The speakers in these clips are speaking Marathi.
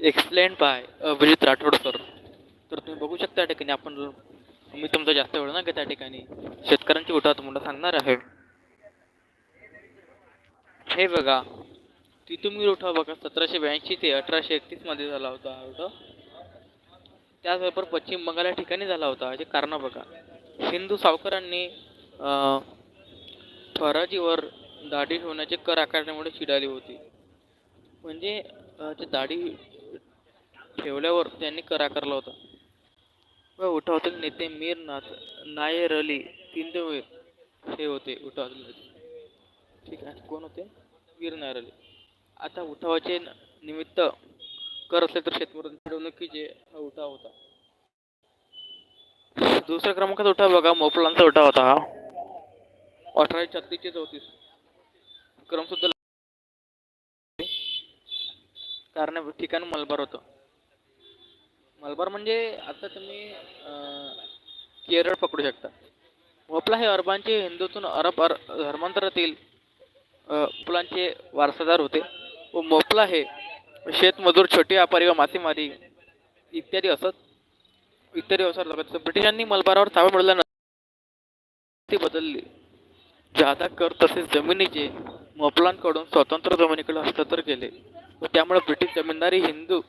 Explain by Abhijit Rathod sir तर तुम्ही बघू शकता त्या ठिकाणी आपण मी तुमचा जास्त वेळ ना त्या ठिकाणी. शेतकऱ्यांची उठाव तुम्हाला सांगणार आहे. हे बघा तिथुमीर उठाव बघा सतराशे ब्याऐंशी ते अठराशे एकतीसमध्ये झाला होता हा उठाव. त्याचबरोबर पश्चिम बंगाल या ठिकाणी झाला होता. याचे कारण बघा हिंदू सावकारांनी फराजीवर दाढी ठेवण्याचे कर आकारण्यामुळे चिडाली होती. म्हणजे जे ते दाढी ठेवल्यावर त्यांनी कर करला होता. व उठावातील नेते मीर नाथ नायर अली तिंदवे हे होते उठावातील नेते. ठीक आहे कोण होते? वीर नायर अली. आता उठावाचे निमित्त कर असले तर शेतमजूर मिळवणुकीचे हा उठाव होता. दुसऱ्या क्रमांकाचा उठाव बघा मोपलांचा उठाव होता हा. अठराशे छत्तीसचे चौतीस. क्रम सुद्धा कारण ठिकाण मलबार होतं. मलबार म्हणजे आता तुम्ही केरळ पकडू शकता. मोपला हे अरबांचे हिंदूतून अरब अर धर्मांतरातील मुलांचे वारसादार होते. व मोपला हे शेतमजूर छोटे व्यापारी व मासेमारी इत्यादी असत इत्यादी व्यवसाय लागत ब्रिटिशांनी मलबारावर ताबा मिळवल्यानंतर ती बदलली. जादा कर तसेच जमिनीचे मोपलांकडून स्वतंत्र जमिनीकडे हस्तांतर केले. व त्यामुळे ब्रिटिश जमीनदारी हिंदू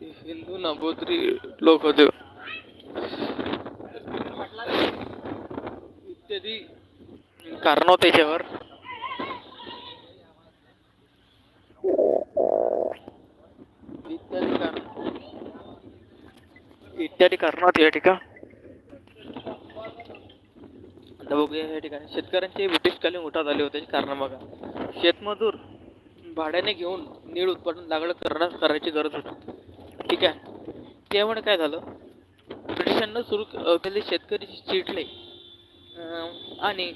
हिंदू नबोद्री लोक होते. इत्यादी कारण होते त्याच्यावर इत्यादी कारण. इत्यादी कारण होते या ठिकाणी. आता बघूया या ठिकाणी. शेतकऱ्यांचे ब्रिटिशकालीन उठात झाले होते. कारण बघा. शेतमजूर भाड्याने घेऊन नीळ उत्पादन लागवड करण्यास करायची गरज होती. ठीक आहे. त्यामुळे काय झालं? ब्रिटिशांना सुरू केले शेतकरी चिडले. आणि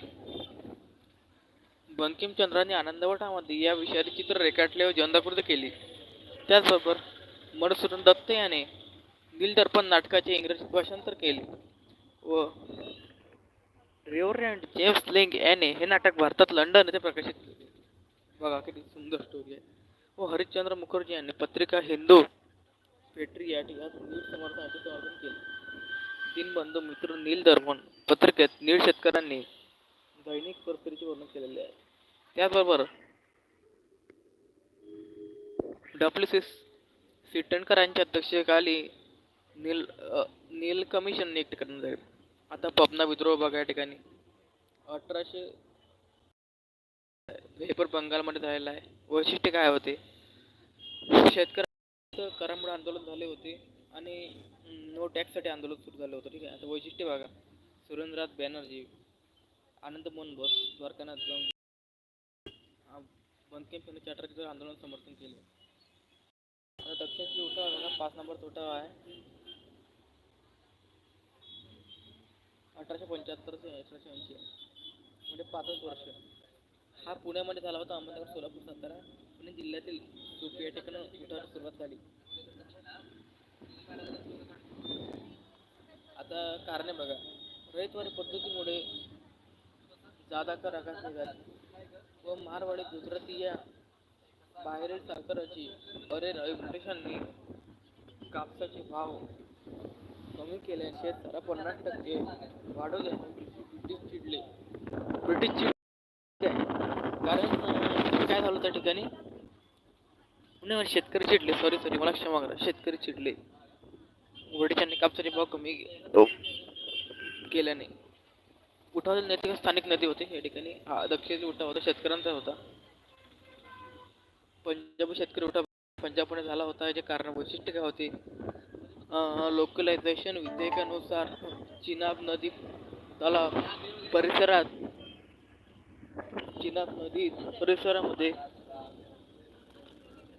बंकिमचंद्रांनी आनंदवटामध्ये या विषयाचे चित्र रेखाटले व जनजागृती केली. त्याचबरोबर मधुसूदन दत्त याने दिलदर्पण नाटकाचे इंग्रजी भाषांतर केले. व रेव्हरंड जेम्स लिंग याने हे नाटक भारतात लंडन येथे प्रकाशित केले. बघा किती सुंदर स्टोरी आहे. व हरिश्चंद्र मुखर्जी यांनी पत्रिका हिंदू फेटरी या ठिकाणी नील समर्थनाचे संवर्धन केले. दिनबंधू मित्र नील दर्पण पत्रिकेत नीळ शेतकऱ्यांनी दैनिक परिस्थितीचे वर्णन केलेले आहे. त्याचबरोबर डब्ल्यू सी सिटणकर यांच्या अध्यक्षतेखाली नील नील कमिशन नियुक्त करण्यात आले आता पबना विद्रोह बघा या ठिकाणी अठराशे हे पण बंगालमध्ये झालेलं आहे. वैशिष्ट्य काय होते? इथं करामुळे आंदोलन झाले होते आणि नो टॅक्ससाठी आंदोलन सुरू झालं होतं ठीक आहे? आता वैशिष्ट्य बघा. सुरेंद्रनाथ बॅनर्जी आनंद मोहन बोस द्वारकानाथ गंग बंकिमचंद्र चॅटर्जीचं आंदोलन समर्थन केले. आता दक्षिणची उठाव पाच नंबर उठाव आहे. अठराशे पंच्याहत्तर ते अठराशे ऐंशी. म्हणजे पाचच वर्ष. हा पुण्यामध्ये झाला होता अहमदनगर सोलापूर सातारा. पुणे जिल्ह्यातील सुपी या सुरुवात झाली. आता कारणे बघा रयतवारी पद्धतीमुळे जादा कर आकाश निघाले व मारवाडी गुजराती या बाहेरील साखराची अरे रवी ब्रिटिशांनी कापसाचे भाव कमी केले शेतकरा पन्नास टक्के वाढवले ब्रिटिश चिडले. ब्रिटिश चिड कारण काय झालं त्या ठिकाणी? पुणे म्हणे शेतकरी चिडले. सॉरी सॉरी मला क्षमा करा. शेतकरी चिडले. ब्रिटिशांनी कापसाचे भाव कमी केल्याने. उठावातील नेते स्थानिक नदी होते. या ठिकाणी हा दक्षिणेतील उठाव होता. शेतकऱ्यांचा होता. पंजाबी शेतकरी उठाव पंजाबमध्ये झाला होता. याचे कारण वैशिष्ट्य काय होते? लोकलायझेशन विधेयकानुसार चिनाब नदी तलाव परिसरात चिनाब नदी परिसरामध्ये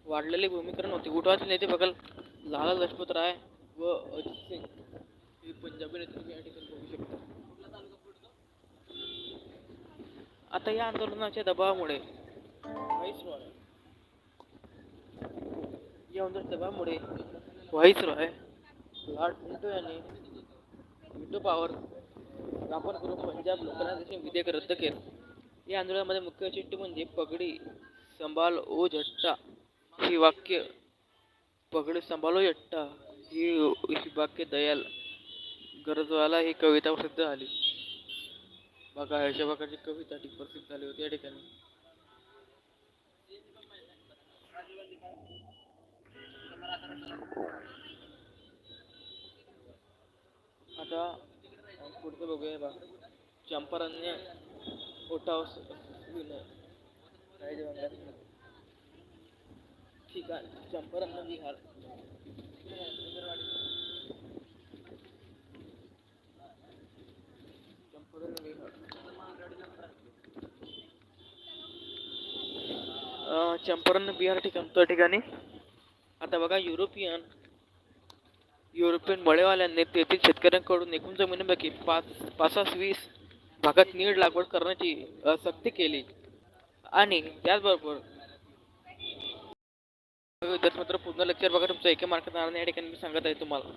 वाढलेले भूमिकरण होते. उठावाचे नेते बघाल लाला लजपत राय व अजित सिंग हे पंजाबी नेते तुम्ही या ठिकाणी बघू शकता आता या आंदोलनाच्या दबावामुळे व्हाईसरॉय या आंदोलन दबावामुळे व्हाईसरॉय लॉर्ड मिंटो यांनी मिंटो पॉवर स्थापन करून पंजाब लोकांना विधेयक रद्द केलं. या आंदोलनामध्ये मुख्य चिट्टी म्हणजे पगडी संभाल ओ झट्टा ही वाक्य पगडे संभालो यट्टा ही ही वाक्य दयाल गरजवाला ही कविता प्रसिद्ध झाली. बघा अशा प्रकारची कविता ती प्रसिद्ध झाली होती या ठिकाणी. आता पुढचं बघूया बा. चंपारण्य ओटाव विनय काय ठिकाण म्हणतात? विहार. चंपारण्य विहार. ठिकाण त्या ठिकाणी. आता बघा युरोपियन युरोपियन मळेवाल्यांनी तेथील शेतकऱ्यांकडून एकूण जमिनीपैकी पाच पाच वीस भागात नीड लागवड करण्याची सक्ती केली. आणि त्याचबरोबर विद्यार्थी मित्र पूर्ण लेक्चर बघा तुमचं एके मार्क राहणार या ठिकाणी मी सांगत आहे तुम्हाला.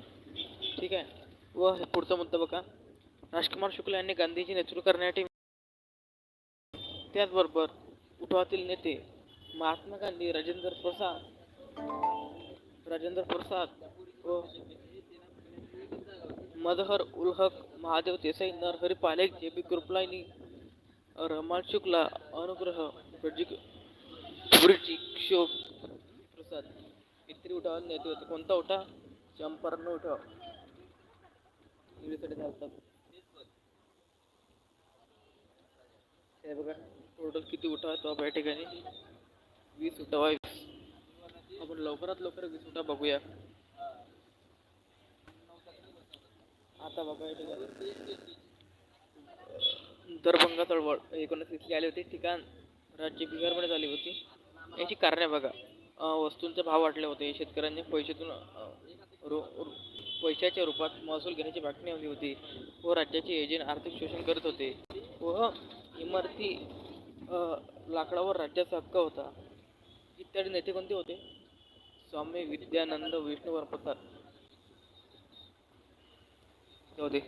ठीक आहे? व हे पुढचा मुद्दा बघा. राजकुमार शुक्ला यांनी गांधीजी नेतृत्व करण्यासाठी त्याचबरोबर उठावातील नेते महात्मा गांधी राजेंद्र प्रसाद राजेंद्र प्रसाद व मदहर उल हक महादेव देसाई नरहरी पालेख जे बी कृपलानी रमाल शुक्ला अनुग्रह ब्रजिक ब्रिजिक्षोभ काहीतरी उठाव नेते होते कोणता उठाव चंपारण उठाव इंग्लिशकडे चालतात. हे बघा टोटल किती उठाव आहेत या ठिकाणी? वीस उठाव आहे आपण लवकरात लवकर वीस उठा बघूया. आता बघा या ठिकाणी. दरभंगा चळवळ एकोणीसशे आली होती. ठिकाण राज्य बिहारमध्ये झाली होती. याची कारणे बघा. वस्तूंचे भाव वाढले होते. शेतकऱ्यांनी पैशातून रो पैशाच्या रूपात महसूल घेण्याची मागणी हवी होती. व राज्याचे एजंट आर्थिक शोषण करत होते. व इमारती लाकडावर राज्याचा हक्क होता. इत्यादी नेते कोणते होते? स्वामी विद्यानंद विष्णू प्रसाद होते. दे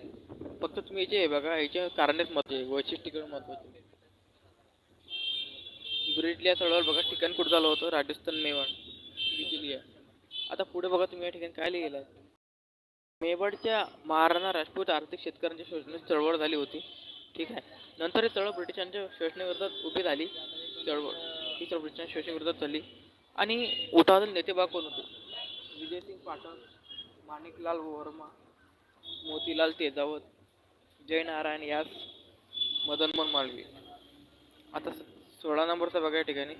फक्त तुम्ही याचे बघा याचे कारणेच महत्त्वाचे वैशिष्ट्यीकरण महत्त्वाचे ब्रिटलिया चळवळ बघा ठिकाण कुठं झालं होतं? राजस्थान मेवाड. ब्रिटिलिया आता पुढे बघा तुम्ही या ठिकाणी काय लिहिलं मेवाडच्या महाराणा राजपूत आर्थिक शेतकऱ्यांच्या शोषणाची चळवळ झाली होती. ठीक आहे. नंतर ही चळवळ ब्रिटिशांच्या शोषणाविरोधात उभी झाली. चळवळ. ही चळवळ ब्रिटिशांच्या शोषणाविरोधात झाली आणि उठावातील नेते बा कोण होते? विजयसिंग पाटण माणिकलाल वर्मा मोतीलाल तेजावत जयनारायण यास मदनमोहन मालवीय. आता स- सोळा नंबरचा बघा या ठिकाणी.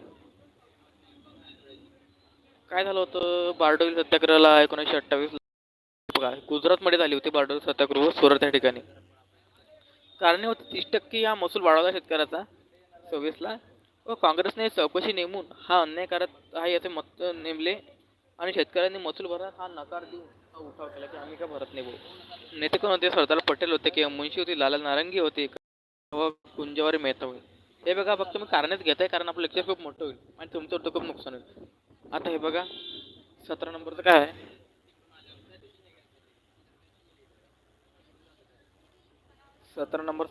काय झालं होतं? बारडोली सत्याग्रहाला एकोणीसशे अठ्ठावीस बघा गुजरातमध्ये झाली होती बारडोली सत्याग्रह सुरत या ठिकाणी. कारणे होती तीस टक्के हा महसूल वाढवला शेतकऱ्याचा सव्वीसला व काँग्रेसने चौकशी नेमून हा अन्याय करत आहे याचे मत नेमले आणि शेतकऱ्यांनी महसूल भरण्यास हा नकार देऊन हा उठाव केला की आम्ही का भरत नाही भाऊ? नेते कोण होते? सरदार पटेल होते किंवा मुंशी होती? लाला नारंगी होते? व कुंजवारी मेहता होईल हे बघा फक्त मी कारणच घेत आहे कारण आपलं लेक्चर खूप मोठं होईल आणि तुमचं होतं खूप नुकसान होईल. आता हे बघा सतरा नंबरचं काय आहे? सतरा नंबर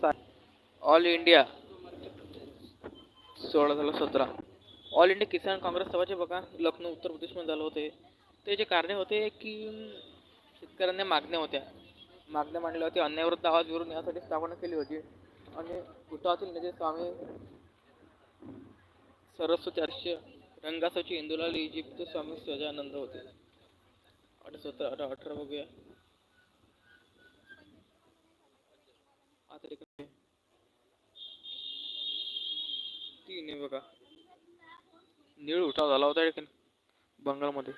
ऑल इंडिया. सोळा झालं सतरा. ऑल इंडिया किसान काँग्रेस सभाचे बघा लखनौ उत्तर प्रदेशमध्ये झालं होते. ते जे कारणे होते की शेतकऱ्यांना मागण्या होत्या. मागण्या मांडल्या होत्या अन्यायविरुद्ध आवाज विरून यासाठी स्थापना केली होती. आणि उठावातील नेते स्वामी सरस्वती आर्ष रंगासाची इंदुलाल इजिप्त स्वामी सजानंद होते. अठरा सतरा अठरा अठरा बघूया. आता इकडे. तीन आहे बघा. नीळ उठाव झाला होता या बंगालमध्ये.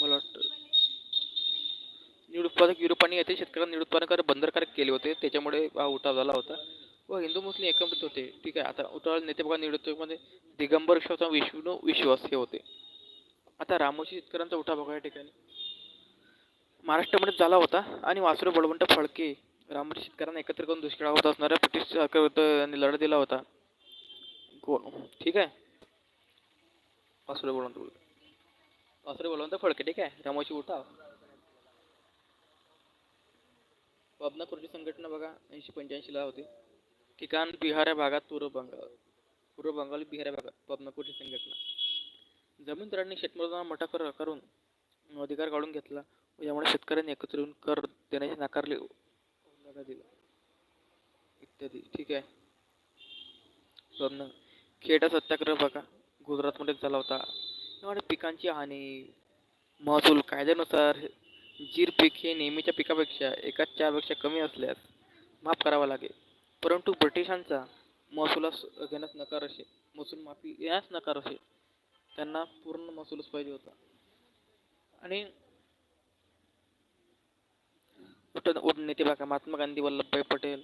मला वाटतं निरुत्पादक उत्पादक युरोपाने येथे शेतकऱ्यांना नीळ उत्पादन करायला बंधनकारक केले होते. त्याच्यामुळे हा उठाव झाला होता. व हिंदू मुस्लिम एकत्रित होते. ठीक आहे आता उठाव नेते बघा नीळ दिगंबर विश्वास विष्णू विश्वास हे होते. आता रामोशी शेतकऱ्यांचा उठाव बघा या ठिकाणी. महाराष्ट्रामध्ये झाला होता आणि वासुदेव बळवंत फडके रामोशी शेतकऱ्यांना एकत्र करून दुष्काळावर असणाऱ्या ब्रिटिश सरकारविरुद्ध लढा दिला होता. कोण ठीक आहे. वासुदेव बळवंत वासुदेव बळवंत फडके ठीक आहे. रामोशी उठाव. पबना संघटना बघा ऐंशी पंच्याऐंशीला होती. ठिकाण बिहार या भागात पूर्व बंगाल पूर्व बंगाल बिहार या भागात पबना संघटना. जमीनदारांनी शेतमजुरांना मोठा कर करून अधिकार काढून घेतला व यामुळे शेतकऱ्यांनी एकत्र येऊन कर देण्याचे नाकारले. दिला इत्यादी. ठीक आहे. दोन खेडा सत्याग्रह बघा. गुजरातमध्ये झाला होता. यामुळे पिकांची हानी महसूल कायद्यानुसार जीर पीक हे नेहमीच्या पिकापेक्षा एकाच चारपेक्षा कमी असल्यास माफ करावा लागेल. परंतु ब्रिटिशांचा महसुलास घेण्यास नकार असे महसूल माफी येण्यास नकार असे त्यांना पूर्ण महसूलच पाहिजे होता. आणि नेते बघा महात्मा गांधी वल्लभभाई पटेल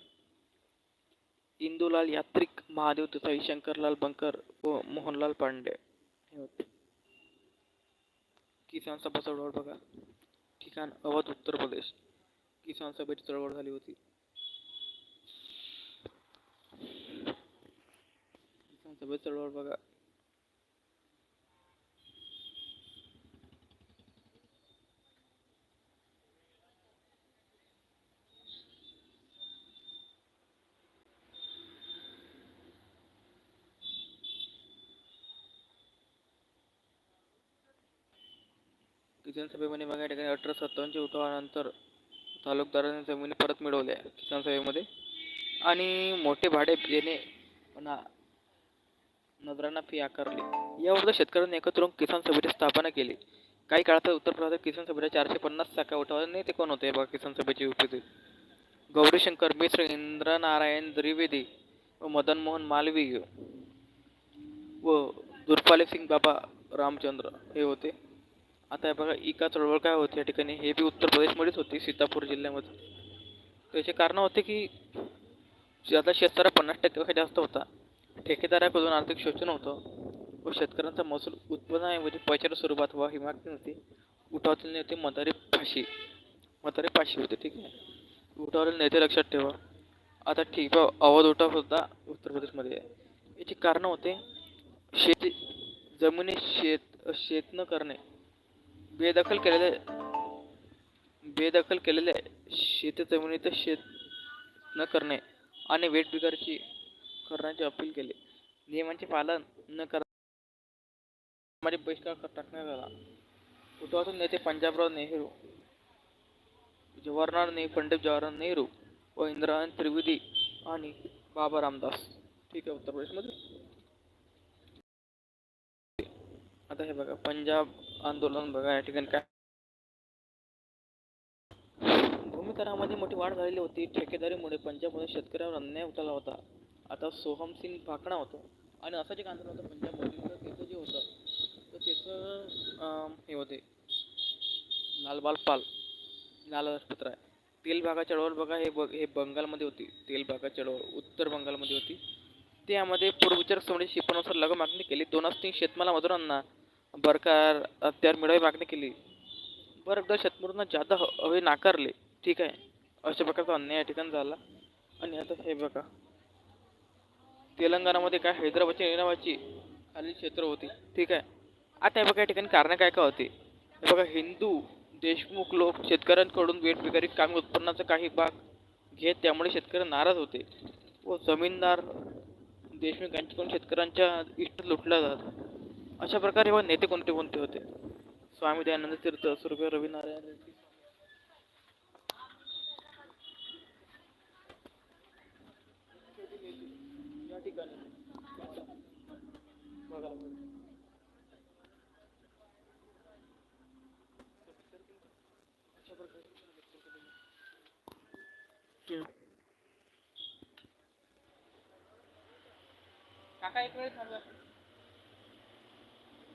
इंदूलाल यात्रिक महादेव देसाई शंकरलाल बंकर व मोहनलाल पांडे हे होते. किसान सभा बघा. ठिकाण अवध उत्तर प्रदेश. किसान सभेची चळवळ झाली होती. किसान सभेची चळवळ बघा. किसान सभेमध्ये ठिकाणी अठरा सत्तावन्नच्या उठावानंतर तालुकदारांनी जमिनी परत मिळवल्या किसान सभेमध्ये. आणि मोठे भाडे देणे ना नजरांना फी आकारली. यावर शेतकऱ्यांनी एकत्र किसान सभेची स्थापना केली. काही काळात उत्तर प्रदेश किसान सभेच्या चारशे पन्नास शाखा उठावाने ते कोण होते? बघा किसान सभेचे उपस्थित. गौरीशंकर मिश्र इंद्रनारायण द्विवेदी व मदन मोहन मालवीय व दुर्पाले सिंग बाबा रामचंद्र हे होते. आता हे बघा इका चळवळ काय होती या ठिकाणी? हे बी उत्तर प्रदेशमध्येच होती सीतापूर जिल्ह्यामध्ये. त्याचे कारण होते की ज्यादा शेतकऱ्या पन्नास टक्केपेक्षा जास्त होता ठेकेदाराकडून आर्थिक शोषण होतं व शेतकऱ्यांचा महसूल उत्पन्नाऐवजी पैशाच्या स्वरूपात व ही मागणी होती उठावातील नेते मदारी फाशी मदारी फाशी होते ठीक आहे. उठावातील नेते लक्षात ठेवा. आता ठीक आवाज अवध उठाव होता उत्तर प्रदेशमध्ये. याची कारणं होते शेती जमिनी शेत शेत न करणे. बेदखल केलेले बेदखल केलेल्या शेतजमिनीत शेत न करणे आणि वेठबिगारची करण्याची अपील केली. नियमांचे पालन न कर बहिष्कार टाकण्यात आला. उठावातून नेते पंजाबराव नेहरू जवाहरलाल नेहरू पंडित जवाहरलाल नेहरू व इंदिरा त्रिवेदी आणि बाबा रामदास. ठीक आहे उत्तर प्रदेशमध्ये. आता हे बघा पंजाब आंदोलन बघा या ठिकाणी काय भूमिकरामध्ये मोठी वाढ झालेली होती. ठेकेदारीमुळे पंजाबमध्ये शेतकऱ्यावर अन्याय उतरला होता. आता सोहम सिंग भाकणा होतो. आणि असं एक आंदोलन होतं. पंजाबमध्ये त्याचं जे होतं. तर त्याचं हे होते. लालबाल पाल लाल लजपत राय तेलबागा चळवळ बघा हे बघ हे बंगालमध्ये होती. तेलबागा चळवळ उत्तर बंगालमध्ये होती. त्यामध्ये पूर्वविचार समोर शिपणानुसार लग मागणी केली. दोनच तीन शेतमाला मजुरांना बरकार हत्यार मिळावी मागणी केली. बरं एकदा शेतमजुरांना जादा ह- हवे नाकारले. ठीक आहे. अशा प्रकारचा अन्याय या ठिकाणी झाला. आणि आता हे बघा. तेलंगणामध्ये काय? हैदराबादची इनावाची खालील क्षेत्र होती. ठीक आहे. आता हे बघा या ठिकाणी कारणं काय काय होती? हे बघा हिंदू देशमुख लोक शेतकऱ्यांकडून वेठबिगारी कामी उत्पन्नाचा काही भाग घेत त्यामुळे शेतकरी नाराज होते. व जमीनदार देशमुख यांच्याकडून शेतकऱ्यांच्या इष्ट लुटल्या जात. अशा प्रकारे व नेते कोणते कोणते होते? स्वामी दयानंद तीर्थ सुर्ग रविनारायण या ठिकाणी काका एक वेळ थांबा ते उतरत आहे हा तिथं तो